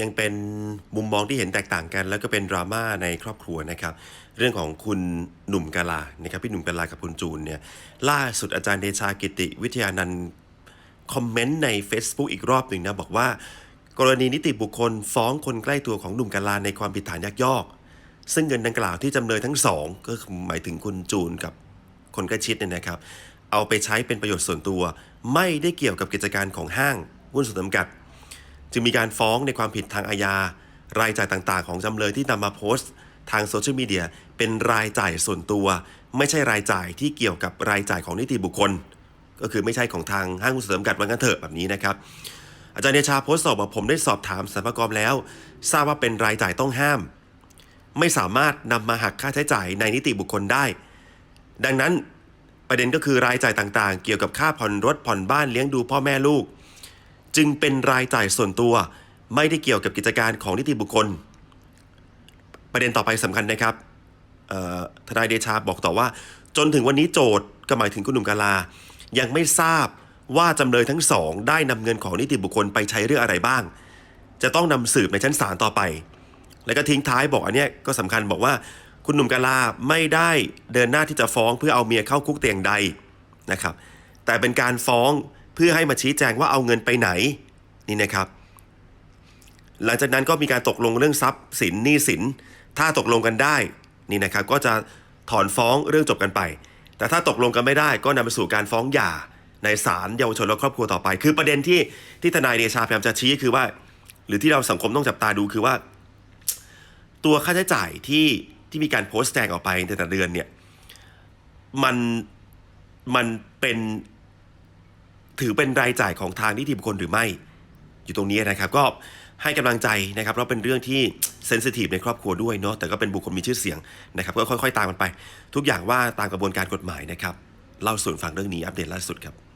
ยังเป็นมุมมองที่เห็นแตกต่างกัน แล้วก็เป็นดราม่าในครอบครัวนะครับ เรื่องของคุณหนุ่มกาลานะครับพี่หนุ่มกาลากับคุณจูนเนี่ยล่าสุดอาจารย์เดชากิติวิทยานันท์คอมเมนต์ใน Facebook อีกรอบหนึ่งนะบอกว่ากรณีนิติบุคคลฟ้องคนใกล้ตัวของหนุ่มกาลาในความผิดฐานยักยอก ซึ่งเงินดังกล่าวที่จำเลยทั้งสองก็หมายถึงคุณจูนกับคนใกล้ชิดเนี่ยนะครับ เอาไปใช้เป็นประโยชน์ส่วนตัว ไม่ได้เกี่ยวกับกิจการของห้างหุ้นส่วนจำกัด จึงมีการฟ้องในความผิดทางอาญา รายจ่ายต่างๆ ของจำเลยที่นำมาโพสต์ ทางโซเชียลมีเดียเป็นรายจ่ายส่วนตัว ไม่ใช่รายจ่ายที่เกี่ยวกับรายจ่ายของนิติบุคคล ก็คือไม่ใช่ของทางห้างหุ้นส่วนจำกัดว่างั้นเถอะแบบนี้นะครับอาจารย์เดชาโพสต์ตอบว่าผมได้สอบถามสรรพากรแล้ว ทราบว่าเป็นรายจ่ายต้องห้าม ไม่สามารถนำมาหักค่าใช้จ่ายในนิติบุคคลได้ ดังนั้นประเด็นก็คือรายจ่ายต่างๆ เกี่ยวกับค่าผ่อนรถผ่อนบ้านเลี้ยงดูพ่อแม่ลูก จึงเป็นรายจ่ายส่วนตัว ไม่ได้เกี่ยวกับกิจการของนิติบุคคล ประเด็นต่อไปสำคัญนะครับทนายเดชาบอกต่อว่า จนถึงวันนี้โจทย์ก็หมายถึงคุณหนุ่มกาลา ยังไม่ทราบว่าจำเลยทั้งสองได้นำเงินของนิติบุคคลไปใช้เรื่องอะไรบ้าง จะต้องนำสืบในชั้นศาลต่อไป แล้วก็ทิ้งท้ายบอกอันเนี้ยก็สำคัญบอกว่าคุณหนุ่มกาลาไม่ได้เดินหน้าที่จะฟ้องเพื่อเอาเมียเข้าคุกเตียงใดนะครับ แต่เป็นการฟ้อง เพื่อให้มาชี้แจงว่าเอาเงินไปไหนนี่นะครับ หลังจากนั้นก็มีการตกลงเรื่องทรัพย์สินหนี้สิน ถ้าตกลงกันได้นี่นะครับ ก็จะถอนฟ้องเรื่องจบกันไป แต่ถ้าตกลงกันไม่ได้ก็นำไปสู่การฟ้องหย่าในศาลเยาวชนและครอบครัวต่อไป คือประเด็นที่ที่ทนายเดชาพยายามจะชี้คือว่า หรือที่เราสังคมต้องจับตาดูคือว่า ตัวค่าใช้จ่ายที่ที่มีการโพสต์แจงออกไปในแต่ละเดือนเนี่ยมันมันเป็น ถือเป็นรายจ่ายของทางนิติบุคคลหรือไม่ อยู่ตรงนี้นะครับก็ให้กำลังใจนะครับเพราะเป็นเรื่องที่เซนซิทีฟในครอบครัวด้วยเนาะแต่ก็เป็นบุคคลมีชื่อเสียงนะครับก็ค่อยๆ ตามกันไป ทุกอย่างว่าตามกระบวนการกฎหมายนะครับเล่าส่วนฟังเรื่องนี้อัปเดตล่าสุดครับ